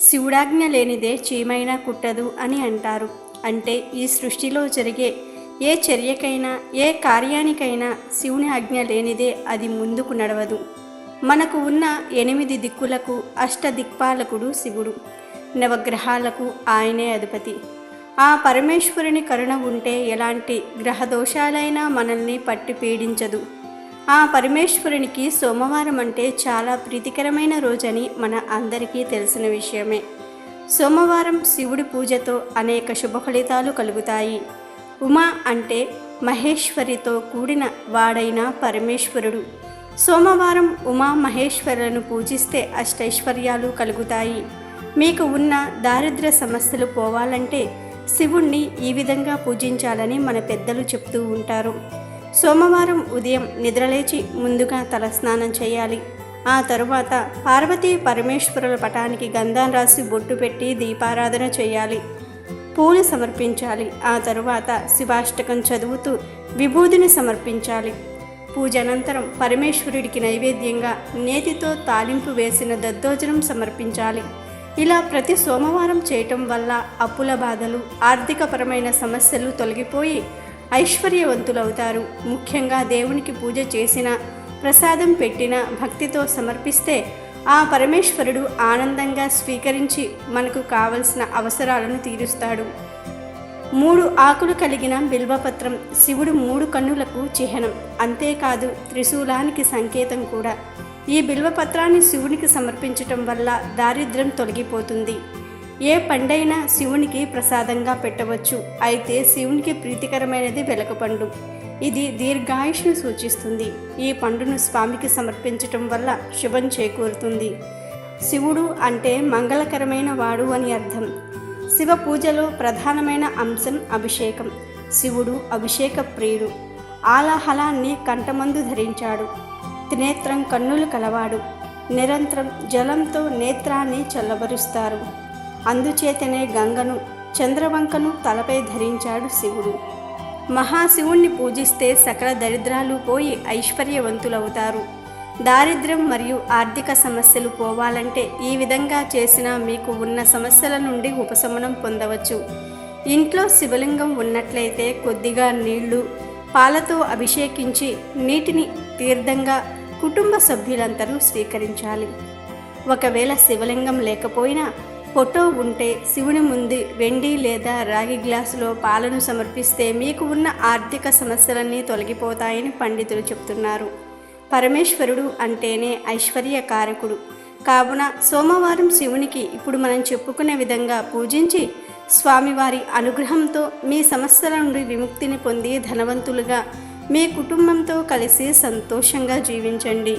శివుడాజ్ఞ లేనిదే చీమైనా కుట్టదు అని అంటారు. అంటే ఈ సృష్టిలో జరిగే ఏ చర్యకైనా ఏ కార్యానికైనా శివుని ఆజ్ఞ లేనిదే అది ముందుకు నడవదు. మనకు ఉన్న ఎనిమిది దిక్కులకు అష్టదిక్పాలకుడు శివుడు. నవగ్రహాలకు ఆయనే అధిపతి. ఆ పరమేశ్వరుని కరుణ ఉంటే ఎలాంటి గ్రహదోషాలైనా మనల్ని పట్టి పీడించదు. ఆ పరమేశ్వరునికి సోమవారం అంటే చాలా ప్రీతికరమైన రోజని మన అందరికీ తెలిసిన విషయమే. సోమవారం శివుడి పూజతో అనేక శుభ ఫలితాలు కలుగుతాయి. ఉమా అంటే మహేశ్వరితో కూడిన వాడైన పరమేశ్వరుడు. సోమవారం ఉమా మహేశ్వరులను పూజిస్తే అష్టైశ్వర్యాలు కలుగుతాయి. మీకు ఉన్న దారిద్ర సమస్యలు పోవాలంటే శివుణ్ణి ఈ విధంగా పూజించాలని మన పెద్దలు చెప్తూ ఉంటారు. సోమవారం ఉదయం నిద్రలేచి ముందుగా తలస్నానం చేయాలి. ఆ తరువాత పార్వతీ పరమేశ్వరుల పటానికి గంధం రాసి బొట్టు పెట్టి దీపారాధన చేయాలి. పూలు సమర్పించాలి. ఆ తరువాత శివాష్టకం చదువుతూ విభూదిని సమర్పించాలి. పూజ అనంతరం పరమేశ్వరుడికి నైవేద్యంగా నేతితో తాలింపు వేసిన దద్దోజనం సమర్పించాలి. ఇలా ప్రతి సోమవారం చేయటం వల్ల అప్పుల బాధలు ఆర్థికపరమైన సమస్యలు తొలగిపోయి ఐశ్వర్యవంతులవుతారు. ముఖ్యంగా దేవునికి పూజ చేసిన ప్రసాదం పెట్టిన భక్తితో సమర్పిస్తే ఆ పరమేశ్వరుడు ఆనందంగా స్వీకరించి మనకు కావలసిన అవసరాలను తీరుస్తాడు. మూడు ఆకులు కలిగిన బిల్వపత్రం శివుడు మూడు కన్నులకు చిహ్నం. అంతేకాదు త్రిశూలానికి సంకేతం కూడా. ఈ బిల్వపత్రాన్ని శివునికి సమర్పించటం వల్ల దారిద్ర్యం తొలగిపోతుంది. ఏ పండైనా శివునికి ప్రసాదంగా పెట్టవచ్చు. అయితే శివునికి ప్రీతికరమైనది వెలకపండు ఇది దీర్ఘాయుష్ను సూచిస్తుంది. ఈ పండును స్వామికి సమర్పించటం వల్ల శుభం చేకూరుతుంది. శివుడు అంటే మంగళకరమైన వాడు అని అర్థం. శివ పూజలో ప్రధానమైన అంశం అభిషేకం. శివుడు అభిషేక ప్రియుడు. ఆలాహలాన్ని కంఠమందు ధరించాడు. త్రినేత్రం కన్నులు కలవాడు. నిరంతరం జలంతో నేత్రాన్ని చల్లబరుస్తారు. అందుచేతనే గంగను చంద్రవంకను తలపై ధరించాడు శివుడు. మహాశివుణ్ణి పూజిస్తే సకల దరిద్రాలు పోయి ఐశ్వర్యవంతులవుతారు. దారిద్ర్యం మరియు ఆర్థిక సమస్యలు పోవాలంటే ఈ విధంగా చేసిన మీకు ఉన్న సమస్యల నుండి ఉపశమనం పొందవచ్చు. ఇంట్లో శివలింగం ఉన్నట్లయితే కొద్దిగా నీళ్ళు పాలతో అభిషేకించి నీటిని తీర్థంగా కుటుంబ సభ్యులందరూ స్వీకరించాలి. ఒకవేళ శివలింగం లేకపోయినా ఫోటో ఉంటే శివుని ముందు వెండి లేదా రాగి గ్లాసులో పాలను సమర్పిస్తే మీకు ఉన్న ఆర్థిక సమస్యలన్నీ తొలగిపోతాయని పండితులు చెప్తున్నారు. పరమేశ్వరుడు అంటేనే ఐశ్వర్యకారకుడు కావున సోమవారం శివునికి ఇప్పుడు మనం చెప్పుకునే విధంగా పూజించి స్వామివారి అనుగ్రహంతో మీ సమస్యల నుండి విముక్తిని పొంది ధనవంతులుగా మీ కుటుంబంతో కలిసి సంతోషంగా జీవించండి.